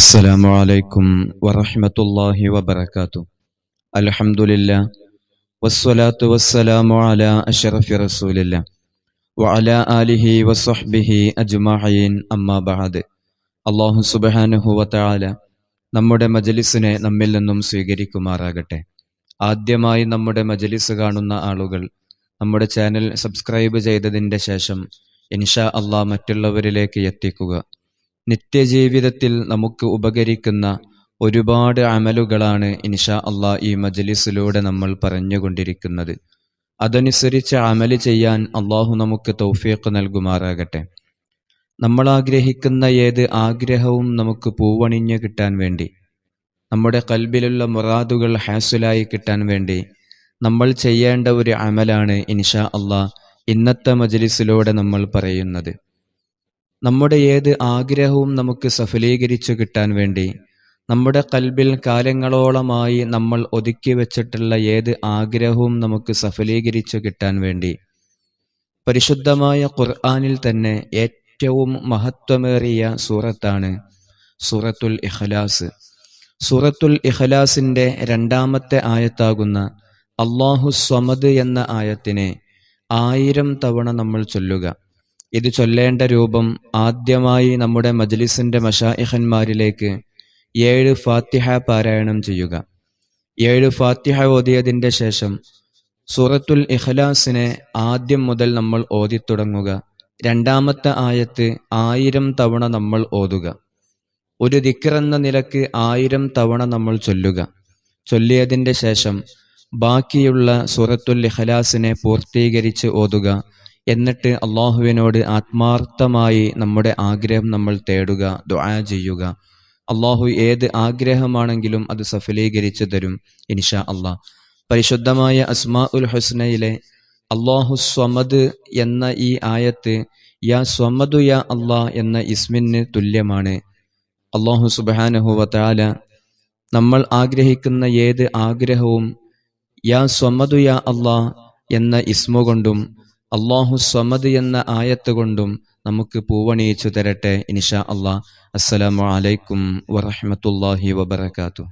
السلام عليكم ورحمة الله وبركاته الحمد لله والصلاة والسلام على أشرف رسول الله وعلى آله وصحبه أجمعين أما بعد അള്ളാഹു സുബഹാനുഹു വതആല നമ്മുടെ മജലിസിനെ നമ്മിൽ നിന്നും സ്വീകരിക്കുമാറാകട്ടെ ആദ്യമായി നമ്മുടെ മജലിസ് കാണുന്ന ആളുകൾ നമ്മുടെ ചാനൽ സബ്സ്ക്രൈബ് ചെയ്തതിൻ്റെ ശേഷം ഇൻഷാ അള്ളാഹ് മറ്റുള്ളവരിലേക്ക് എത്തിക്കുക നിത്യജീവിതത്തിൽ നമുക്ക് ഉപകരിക്കുന്ന ഒരുപാട് അമലുകളാണ് ഇൻഷാ അള്ളാഹ് ഈ മജലിസിലൂടെ നമ്മൾ പറഞ്ഞുകൊണ്ടിരിക്കുന്നത്. അതനുസരിച്ച് അമൽ ചെയ്യാൻ അള്ളാഹു നമുക്ക് തൗഫീഖ് നൽകുമാറാകട്ടെ. നമ്മൾ ആഗ്രഹിക്കുന്ന ഏത് ആഗ്രഹവും നമുക്ക് പൂവണിഞ്ഞ് കിട്ടാൻ വേണ്ടി നമ്മുടെ കൽബിലുള്ള മുറാദുകൾ ഹാസുലായി കിട്ടാൻ വേണ്ടി നമ്മൾ ചെയ്യേണ്ട ഒരു അമലാണ് ഇൻഷാ അള്ളാഹ് ഇന്നത്തെ മജലിസിലൂടെ നമ്മൾ പറയുന്നത്. നമ്മുടെ ഏത് ആഗ്രഹവും നമുക്ക് സഫലീകരിച്ചു കിട്ടാൻ വേണ്ടി നമ്മുടെ കൽബിൽ കാലങ്ങളോളമായി നമ്മൾ ഒതുക്കി വെച്ചിട്ടുള്ള ഏത് ആഗ്രഹവും നമുക്ക് സഫലീകരിച്ചു കിട്ടാൻ വേണ്ടി പരിശുദ്ധമായ ഖുർആാനിൽ തന്നെ ഏറ്റവും മഹത്വമേറിയ സൂറത്താണ് സൂറത്തുൽ ഇഖ്ലാസ്. സൂറത്തുൽ ഇഖ്ലാസിന്റെ രണ്ടാമത്തെ ആയത്താകുന്ന അള്ളാഹു സ്വമദ് എന്ന ആയത്തിനെ ആയിരം തവണ നമ്മൾ ചൊല്ലുക. ഇത് ചൊല്ലേണ്ട രൂപം ആദ്യമായി നമ്മുടെ മജ്ലിസിന്റെ മഷാഇഹന്മാരിലേക്ക് ഏഴ് ഫാത്തിഹ പാരായണം ചെയ്യുക. ഏഴ് ഫാത്തിഹ ഓതിയതിന്റെ ശേഷം സൂറത്തുൽ ഇഖ്ലാസിനെ ആദ്യം മുതൽ നമ്മൾ ഓതി തുടങ്ങുക രണ്ടാമത്തെ ആയത്ത് ആയിരം തവണ നമ്മൾ ഓതുക. ഒരു ദിക്കറെന്ന നിലയ്ക്ക് ആയിരം തവണ നമ്മൾ ചൊല്ലുക. ചൊല്ലിയതിന്റെ ശേഷം ബാക്കിയുള്ള സൂറത്തുൽ ഇഖ്ലാസിനെ പൂർത്തീകരിച്ച് ഓതുക. എന്നിട്ട് അള്ളാഹുവിനോട് ആത്മാർത്ഥമായി നമ്മുടെ ആഗ്രഹം നമ്മൾ തേടുക ദുആ ചെയ്യുക. അള്ളാഹു ഏത് ആഗ്രഹമാണെങ്കിലും അത് സഫലീകരിച്ചു തരും ഇൻഷാ അള്ളാഹ് പരിശുദ്ധമായ അസ്മാ ഉൽ ഹുസ്നയിലെ അള്ളാഹു സ്വമദ് എന്ന ഈ ആയത്ത് യാ സ്വമദു യാ അള്ളാഹ് എന്ന ഇസ്മിന് തുല്യമാണ്. അള്ളാഹു സുബാനഹുവല നമ്മൾ ആഗ്രഹിക്കുന്ന ഏത് ആഗ്രഹവും യാ സ്വമദു യാ അള്ളാഹ് എന്ന ഇസ്മു കൊണ്ടും അള്ളാഹു സമദ് എന്ന ആയത്ത് കൊണ്ടും നമുക്ക് പൂവണിയിച്ചു തരട്ടെ ഇൻഷാ അള്ളാഹ് അസ്സലാമു അലൈക്കും വറഹമത്തല്ലാഹി വബർക്കാത്തു